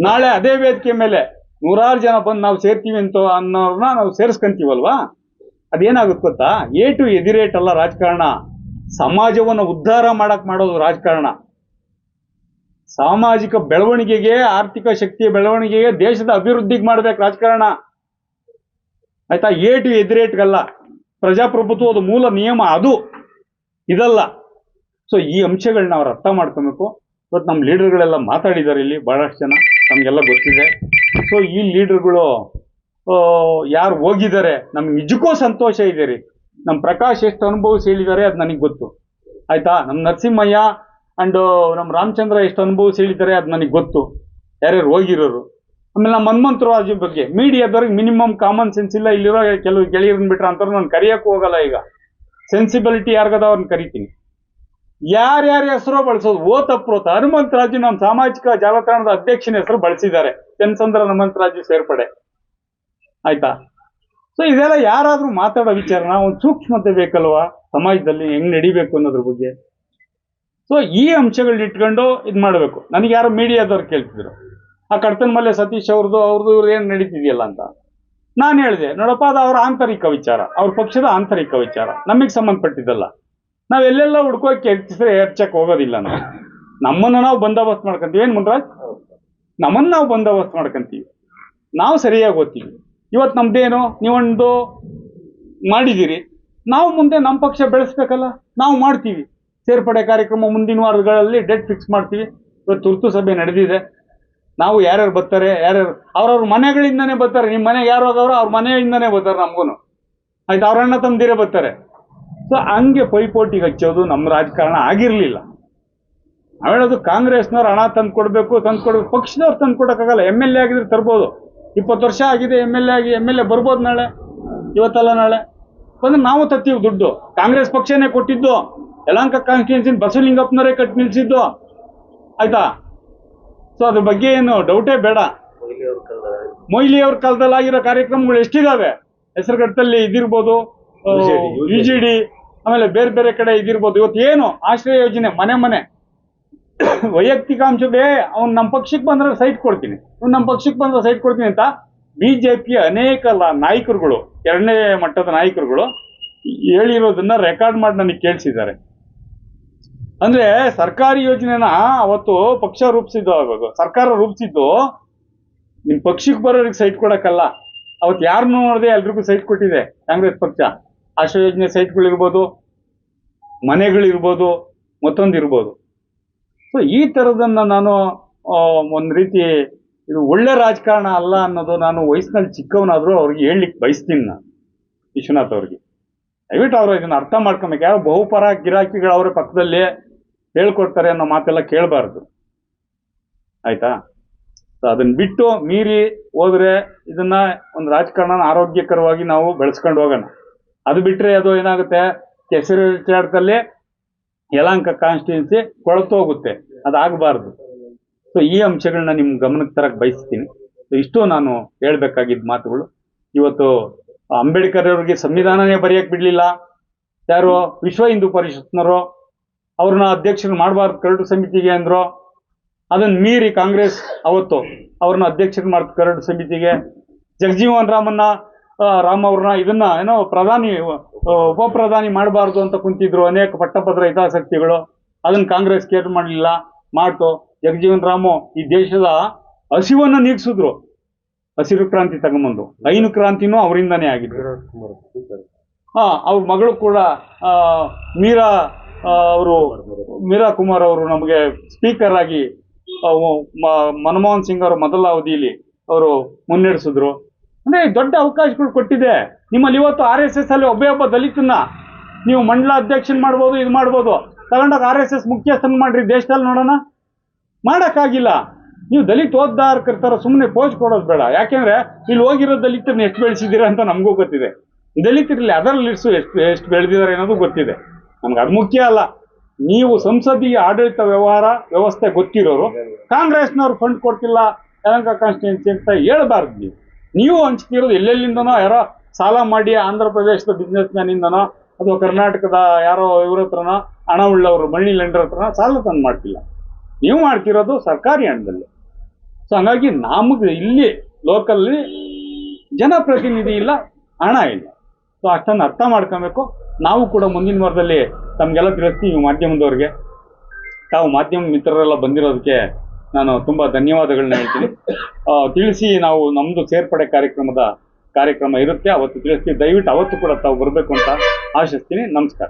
ನಾಳೆ ಅದೇ ವೇದಿಕೆ ಮೇಲೆ ನೂರಾರು ಜನ ಬಂದು ನಾವು ಸೇರ್ತೀವಿ ಅಂತ ಅನ್ನೋರ್ನ ನಾವು ಸೇರಿಸ್ಕೊಂತೀವಲ್ವಾ? ಅದೇನಾಗುತ್ತೆ ಗೊತ್ತಾ? ಎ ಟು ಎದಿರೇಟ್ ಅಲ್ಲ ರಾಜಕಾರಣ. ಸಮಾಜವನ್ನು ಉದ್ಧಾರ ಮಾಡಕ್ ಮಾಡೋದು ರಾಜಕಾರಣ. ಸಾಮಾಜಿಕ ಬೆಳವಣಿಗೆಗೆ, ಆರ್ಥಿಕ ಶಕ್ತಿಯ ಬೆಳವಣಿಗೆಗೆ ದೇಶದ ಅಭಿವೃದ್ಧಿಗೆ ಮಾಡ್ಬೇಕು ರಾಜಕಾರಣ. ಆಯ್ತಾ? ಏಟು ಎದಿರೇಟ್ಗಲ್ಲ. ಪ್ರಜಾಪ್ರಭುತ್ವದ ಮೂಲ ನಿಯಮ ಅದು. ಇದಲ್ಲ. ಸೊ ಈ ಅಂಶಗಳನ್ನ ಅವ್ರು ಅರ್ಥ ಮಾಡ್ಕೊಬೇಕು. ಇವತ್ತು ನಮ್ಮ ಲೀಡರ್ಗಳೆಲ್ಲ ಮಾತಾಡಿದ್ದಾರೆ ಇಲ್ಲಿ ಬಹಳಷ್ಟು ಜನ. ನಮಗೆಲ್ಲ ಗೊತ್ತಿದೆ. ಸೊ ಈ ಲೀಡರ್ಗಳು ಯಾರು ಹೋಗಿದ್ದಾರೆ, ನಮ್ಗೆ ನಿಜಕ್ಕೂ ಸಂತೋಷ ಇದೆ ರೀ. ನಮ್ಮ ಪ್ರಕಾಶ್ ಎಷ್ಟು ಅನುಭವಿಸಿ ಹೇಳಿದ್ದಾರೆ ಅದು ನನಗೆ ಗೊತ್ತು. ಆಯಿತಾ? ನಮ್ಮ ನರಸಿಂಹಯ್ಯ ಅಂಡ್ ನಮ್ಮ ರಾಮಚಂದ್ರ ಎಷ್ಟು ಅನುಭವಿಸಿ ಹೇಳಿದ್ದಾರೆ ಅದು ನನಗೆ ಗೊತ್ತು. ಯಾರ್ಯಾರು ಹೋಗಿರೋರು. ಆಮೇಲೆ ನಮ್ಮ ಹನುಮಂತರಾಜು ಬಗ್ಗೆ. ಮೀಡಿಯಾದವ್ರಿಗೆ ಮಿನಿಮಮ್ ಕಾಮನ್ ಸೆನ್ಸ್ ಇಲ್ಲ, ಇಲ್ಲಿರೋ ಕೆಲವು ಗೆಳೆಯರನ್ನ ಬಿಟ್ರೆ ಅಂತಾರೆ ನಾನು ಕರೆಯೋಕ್ಕೂ ಹೋಗಲ್ಲ ಈಗ. ಸೆನ್ಸಿಬಿಲಿಟಿ ಯಾರಿಗದ ಅವ್ರನ್ನ ಕರಿತೀನಿ. ಯಾರ್ಯಾರ ಹೆಸರು ಬಳಸೋದು? ಓ ತಪ್ಪೋತ ಹನುಮಂತರಾಜು ನಮ್ಮ ಸಾಮಾಜಿಕ ಜಾಲತಾಣದ ಅಧ್ಯಕ್ಷನ ಹೆಸರು ಬಳಸಿದ್ದಾರೆ. ಎನ್ಸಂದ್ರ ಹನುಮಂತ ರಾಜು ಸೇರ್ಪಡೆ. ಆಯ್ತಾ? ಸೊ ಇದೆಲ್ಲ ಯಾರಾದ್ರೂ ಮಾತಾಡೋ ವಿಚಾರನ ಒಂದು ಸೂಕ್ಷ್ಮತೆ ಬೇಕಲ್ವಾ? ಸಮಾಜದಲ್ಲಿ ಹೆಂಗ್ ನಡಿಬೇಕು ಅನ್ನೋದ್ರ ಬಗ್ಗೆ. ಸೊ ಈ ಅಂಶಗಳನ್ನ ಇಟ್ಕೊಂಡು ಇದು ಮಾಡಬೇಕು. ನನಗೆ ಯಾರು ಮೀಡಿಯಾದವ್ರು ಕೇಳ್ತಿದ್ರು. ಆ ಕಡ್ತನ ಮಲ್ಲೆ ಸತೀಶ್ ಅವ್ರದ್ದು ಅವ್ರದ್ದು ಇವ್ರು ಏನು ನಡೀತಿದೆಯಲ್ಲ ಅಂತ. ನಾನು ಹೇಳಿದೆ, ನೋಡಪ್ಪ, ಅದು ಅವ್ರ ಆಂತರಿಕ ವಿಚಾರ. ಅವ್ರ ಪಕ್ಷದ ಆಂತರಿಕ ವಿಚಾರ. ನಮಗೆ ಸಂಬಂಧಪಟ್ಟಿದ್ದಲ್ಲ. ನಾವ್ ಎಲ್ಲೆಲ್ಲ ಹುಡ್ಕೋಕೆ ಹೆಚ್ಚಿಸ್ರೆ ಹೆಚ್ಚಕ್ ಹೋಗೋದಿಲ್ಲ ನಾವು. ನಮ್ಮನ್ನ ನಾವು ಬಂದೋಬಸ್ತ್ ಮಾಡ್ಕೊಂತೀವಿ. ಏನ್ ಮುನ್ರಾಜ್? ನಮ್ಮನ್ನ ನಾವು ಬಂದೋಬಸ್ತ್ ಮಾಡ್ಕೊಂತೀವಿ. ನಾವು ಸರಿಯಾಗಿ ಓದ್ತೀವಿ. ಇವತ್ತು ನಮ್ದೇನು, ನೀವೊಂದು ಮಾಡಿದ್ದೀರಿ. ನಾವು ಮುಂದೆ ನಮ್ಮ ಪಕ್ಷ ಬೆಳೆಸ್ಬೇಕಲ್ಲ, ನಾವು ಮಾಡ್ತೀವಿ. ಸೇರ್ಪಡೆ ಕಾರ್ಯಕ್ರಮ ಮುಂದಿನ ವಾರಗಳಲ್ಲಿ ಡೇಟ್ ಫಿಕ್ಸ್ ಮಾಡ್ತೀವಿ. ಇವತ್ತು ತುರ್ತು ಸಭೆ ನಡೆದಿದೆ. ನಾವು ಯಾರ್ಯಾರು ಬರ್ತಾರೆ, ಯಾರ್ಯಾರು, ಅವ್ರವ್ರ ಮನೆಗಳಿಂದನೇ ಬರ್ತಾರೆ. ನಿಮ್ಮ ಮನೆಗೆ ಯಾರು ಹೋದವರು ಅವ್ರ ಮನೆಯಿಂದನೇ ಬರ್ತಾರೆ ನಮಗೂ ಆಯ್ತು, ಅವ್ರ ಅಣ್ಣ ತಮ್ಮದಿರೇ ಬರ್ತಾರೆ. ಸೊ ಹಂಗೆ ಪೈಪೋಟಿಗೆ ಹಚ್ಚೋದು ನಮ್ಮ ರಾಜಕಾರಣ ಆಗಿರಲಿಲ್ಲ. ನಾವು ಹೇಳೋದು ಕಾಂಗ್ರೆಸ್ನವ್ರು ಹಣ ತಂದು ಕೊಡಬೇಕು ತಂದು ಕೊಡಬೇಕು ಪಕ್ಷದವ್ರು ತಂದು ಕೊಡೋಕ್ಕಾಗಲ್ಲ. ಎಂ ಎಲ್ ಎ ಆಗಿದ್ರೆ ತರ್ಬೋದು. ಇಪ್ಪತ್ತು ವರ್ಷ ಆಗಿದೆ ಎಂ ಎಲ್ ಎ ಆಗಿ ಎಂ ಎಲ್ ಎ ಬರ್ಬೋದು ನಾಳೆ ಇವತ್ತಲ್ಲ ನಾಳೆ. ಬಂದ್ರೆ ನಾವು ತತ್ತೀವಿ ದುಡ್ಡು. ಕಾಂಗ್ರೆಸ್ ಪಕ್ಷನೇ ಕೊಟ್ಟಿದ್ದು ಯಲಾಂಕ ಕಾನ್ಸ್ಟಿಟ್ಯೂನ್ಸಿ ಬಸವಲಿಂಗಪ್ಪನವರೇ ಕಟ್ಟಿ ನಿಲ್ಸಿದ್ದು. ಆಯ್ತಾ? ಸೊ ಅದ್ರ ಬಗ್ಗೆ ಏನು ಡೌಟೇ ಬೇಡ. ಮೊಯ್ಲಿ ಅವ್ರ ಕಾಲದಲ್ಲಿ ಆಗಿರೋ ಕಾರ್ಯಕ್ರಮಗಳು ಎಷ್ಟಿದಾವೆ? ಹೆಸರುಘಟ್ಟದಲ್ಲಿ ಇದಿರ್ಬೋದು ಯು ಜಿ ಡಿ ಆಮೇಲೆ ಬೇರೆ ಬೇರೆ ಕಡೆ ಇದಿರ್ಬೋದು. ಇವತ್ತು ಏನು? ಆಶ್ರಯ ಯೋಜನೆ, ಮನೆ ಮನೆ. ವೈಯಕ್ತಿಕ ಅಂಶವೇ ಅವ್ನು ನಮ್ಮ ಪಕ್ಷಕ್ಕೆ ಬಂದ್ರೆ ಸೈಟ್ ಕೊಡ್ತೀನಿ. ಅವ್ನು ನಮ್ಮ ಪಕ್ಷಕ್ಕೆ ಬಂದ್ರೆ ಸೈಟ್ ಕೊಡ್ತೀನಿ ಅಂತ ಬಿಜೆಪಿಯ ಅನೇಕ ಲ- ನಾಯಕರುಗಳು, ಎರಡನೇ ಮಟ್ಟದ ನಾಯಕರುಗಳು ಹೇಳಿರೋದನ್ನ ರೆಕಾರ್ಡ್ ಮಾಡಿ ನನಗೆ ಕೇಳಿಸಿದ್ದಾರೆ. ಅಂದ್ರೆ ಸರ್ಕಾರಿ ಯೋಜನೆನ ಅವತ್ತು ಪಕ್ಷ ರೂಪಿಸಿದ್ದು ಅವಾಗ, ಸರ್ಕಾರ ರೂಪಿಸಿದ್ದು ನಿಮ್ ಪಕ್ಷಕ್ಕೆ ಬರೋರಿಗೆ ಸೈಟ್ ಕೊಡಕ್ಕಲ್ಲ. ಅವತ್ತು ಯಾರನ್ನೂ ನೋಡದೆ ಎಲ್ರಿಗೂ ಸೈಟ್ ಕೊಟ್ಟಿದೆ ಕಾಂಗ್ರೆಸ್ ಪಕ್ಷ. ಆಶ್ರಯ ಯೋಜನೆ ಸೈಟ್ಗಳಿರ್ಬೋದು, ಮನೆಗಳಿರ್ಬೋದು ಮತ್ತೊಂದು ಇರ್ಬೋದು ಸೊ ಈ ಥರದನ್ನ ನಾನು ಒಂದು ರೀತಿ ಇದು ಒಳ್ಳೆ ರಾಜಕಾರಣ ಅಲ್ಲ ಅನ್ನೋದು ನಾನು ವಯಸ್ಸಿನಲ್ಲಿ ಚಿಕ್ಕವನಾದರೂ ಅವ್ರಿಗೆ ಹೇಳಲಿಕ್ಕೆ ಬಯಸ್ತೀನಿ ನಾನು, ವಿಶ್ವನಾಥ್ ಅವ್ರಿಗೆ. ದಯವಿಟ್ಟು ಅವರು ಇದನ್ನು ಅರ್ಥ ಮಾಡ್ಕೊಬೇಕು. ಯಾವ ಬಹುಪರ ಗಿರಾಕಿಗಳು ಅವರ ಪಕ್ಕದಲ್ಲಿ ಹೇಳ್ಕೊಡ್ತಾರೆ ಅನ್ನೋ ಮಾತೆಲ್ಲ ಕೇಳಬಾರ್ದು. ಆಯಿತಾ? ಸೊ ಅದನ್ನು ಬಿಟ್ಟು ಮೀರಿ ಹೋದರೆ ಇದನ್ನು ಒಂದು ರಾಜಕಾರಣ ಆರೋಗ್ಯಕರವಾಗಿ ನಾವು ಬೆಳೆಸ್ಕೊಂಡು ಹೋಗೋಣ. ಅದು ಬಿಟ್ಟರೆ ಅದು ಏನಾಗುತ್ತೆ? ಕೆಸರು ಚಾಟದಲ್ಲಿ ಯಲಾಂಕ ಕಾನ್ಸ್ಟಿಟ್ಯೂನ್ಸಿ ಕೊಳತೋಗುತ್ತೆ ಅದಾಗಬಾರ್ದು ಸೊ ಈ ಅಂಶಗಳನ್ನ ನಿಮ್ಮ ಗಮನಕ್ಕೆ ತರಕ್ಕೆ ಬಯಸ್ತೀನಿ. ಸೊ ಇಷ್ಟು ನಾನು ಹೇಳ್ಬೇಕಾಗಿದ್ದ ಮಾತುಗಳು. ಇವತ್ತು ಅಂಬೇಡ್ಕರ್ ಅವರಿಗೆ ಸಂವಿಧಾನನೇ ಬರೆಯಕ್ಕೆ ಬಿಡಲಿಲ್ಲ. ಯಾರು? ವಿಶ್ವ ಹಿಂದೂ ಪರಿಷತ್ನವರು. ಅವ್ರನ್ನ ಅಧ್ಯಕ್ಷರು ಮಾಡಬಾರ್ದು ಕರಡು ಸಮಿತಿಗೆ ಅಂದ್ರು. ಅದನ್ನ ಮೀರಿ ಕಾಂಗ್ರೆಸ್ ಅವತ್ತು ಅವ್ರನ್ನ ಅಧ್ಯಕ್ಷರು ಮಾಡ್ತು ಕರಡು ಸಮಿತಿಗೆ. ಜಗಜೀವನ್ ರಾಮನ್ನ ರಾಮ್ ಅವ್ರನ್ನ ಇದನ್ನ ಏನೋ ಪ್ರಧಾನಿ ಉಪ ಪ್ರಧಾನಿ ಮಾಡಬಾರ್ದು ಅಂತ ಕುಂತಿದ್ರು ಅನೇಕ ಪಟ್ಟಭದ್ರ ಹಿತಾಸಕ್ತಿಗಳು. ಅದನ್ನ ಕಾಂಗ್ರೆಸ್ ಕೇರ್ ಮಾಡಲಿಲ್ಲ. ಮಾಡ್ತು. ಜಗಜೀವನ್ ರಾಮು ಈ ದೇಶದ ಹಸಿವನ್ನ ನೀಗಿಸಿದ್ರು. ಹಸಿರು ಕ್ರಾಂತಿ ತಗೊಂಬಂದು. ಐನು ಕ್ರಾಂತಿನೂ ಅವರಿಂದನೇ ಆಗಿದೆ ಹಾ, ಅವ್ರ ಮಗಳು ಕೂಡ ಮೀರಾ ಅವರು, ಮೀರಾ ಕುಮಾರ್ ಅವರು ನಮಗೆ ಸ್ಪೀಕರ್ ಆಗಿ ಮನಮೋಹನ್ ಸಿಂಗ್ ಅವರು ಮೊದಲ ಅವಧಿಯಲ್ಲಿ ಅವರು ಮುನ್ನಡೆಸಿದ್ರು. ಅಂದ್ರೆ ದೊಡ್ಡ ಅವಕಾಶಗಳು ಕೊಟ್ಟಿದೆ. ನಿಮ್ಮಲ್ಲಿ ಇವತ್ತು ಆರ್ ಎಸ್ ಎಸ್ ಅಲ್ಲಿ ಒಬ್ಬೇ ಒಬ್ಬ ದಲಿತನ್ನ ನೀವು ಮಂಡಲ ಅಧ್ಯಕ್ಷನ್ ಮಾಡ್ಬೋದು, ಇದು ಮಾಡ್ಬೋದು. ತಗೊಂಡಾಗ ಆರ್ ಎಸ್ ಎಸ್ ಮುಖ್ಯಸ್ಥನ್ ಮಾಡ್ರಿ, ದೇಶದಲ್ಲಿ ನೋಡೋಣ. ಮಾಡೋಕ್ಕಾಗಿಲ್ಲ. ನೀವು ದಲಿತ ಓದ್ದಾರ್ಕರ್ತಾರ ಸುಮ್ಮನೆ ಪೋಸ್ಟ್ ಕೊಡೋದು ಬೇಡ. ಯಾಕೆಂದ್ರೆ ಇಲ್ಲಿ ಹೋಗಿರೋ ದಲಿತರನ್ನ ಎಷ್ಟು ಬೆಳೆಸಿದ್ದೀರಾ ಅಂತ ನಮಗೂ ಗೊತ್ತಿದೆ. ದಲಿತರಲ್ಲಿ ಅದರ ಲಿಸ್ಟು ಎಷ್ಟು ಎಷ್ಟು ಬೆಳೆದಿದ್ದಾರೆ ಅನ್ನೋದು ಗೊತ್ತಿದೆ. ನಮ್ಗೆ ಅದು ಮುಖ್ಯ ಅಲ್ಲ. ನೀವು ಸಂಸದೀಯ ಆಡಳಿತ ವ್ಯವಹಾರ, ವ್ಯವಸ್ಥೆ ಗೊತ್ತಿರೋರು, ಕಾಂಗ್ರೆಸ್ನವ್ರು ಫಂಡ್ ಕೊಡ್ತಿಲ್ಲ, ಯಲಂಕ ಕಾನ್ಸ್ಟಿಟ್ಯೂನ್ಸಿ ಅಂತ ಹೇಳಬಾರ್ದು ನೀವು. ನೀವು ಹಂಚ್ತಿರೋದು ಎಲ್ಲೆಲ್ಲಿಂದನೋ ಯಾರೋ ಸಾಲ ಮಾಡಿ ಆಂಧ್ರ ಪ್ರದೇಶದ ಬಿಸ್ನೆಸ್ ಮ್ಯಾನಿಂದನೋ ಅಥವಾ ಕರ್ನಾಟಕದ ಯಾರೋ ಇವ್ರ ಹತ್ರನೋ ಹಣ ಉಳ್ಳವರು ಮಣಿ ಲೆಂಡರ್ ಹತ್ರನೋ ಸಾಲ ತಂದು ಮಾಡ್ತಿಲ್ಲ. ನೀವು ಮಾಡ್ತಿರೋದು ಸರ್ಕಾರಿ ಹಣದಲ್ಲಿ. ಸೊ ಹಂಗಾಗಿ ನಮಗೆ ಇಲ್ಲಿ ಲೋಕಲ್ಲಿ ಜನಪ್ರತಿನಿಧಿ ಇಲ್ಲ, ಹಣ ಇಲ್ಲ. ಸೊ ಅಷ್ಟನ್ನು ಅರ್ಥ ಮಾಡ್ಕೊಬೇಕು. ನಾವು ಕೂಡ ಮುಂದಿನ ವಾರದಲ್ಲಿ ತಮಗೆಲ್ಲ ತಿಳಿಸ್ತೀವಿ ಮಾಧ್ಯಮದವ್ರಿಗೆ. ತಾವು ಮಾಧ್ಯಮ ಮಿತ್ರರೆಲ್ಲ ಬಂದಿರೋದಕ್ಕೆ ನಾನು ತುಂಬಾ ಧನ್ಯವಾದಗಳನ್ನ ಹೇಳ್ತೀನಿ. ತಿಳಿಸಿ ನಾವು ನಮ್ದು ಸೇರ್ಪಡೆ ಕಾರ್ಯಕ್ರಮದ ಕಾರ್ಯಕ್ರಮ ಇರುತ್ತೆ. ಅವತ್ತು ತಿಳಿಸ್ತೀವಿ. ದಯವಿಟ್ಟು ಅವತ್ತು ಕೂಡ ತಾವು ಬರಬೇಕು ಅಂತ ಆಶಿಸ್ತೀನಿ. ನಮಸ್ಕಾರ.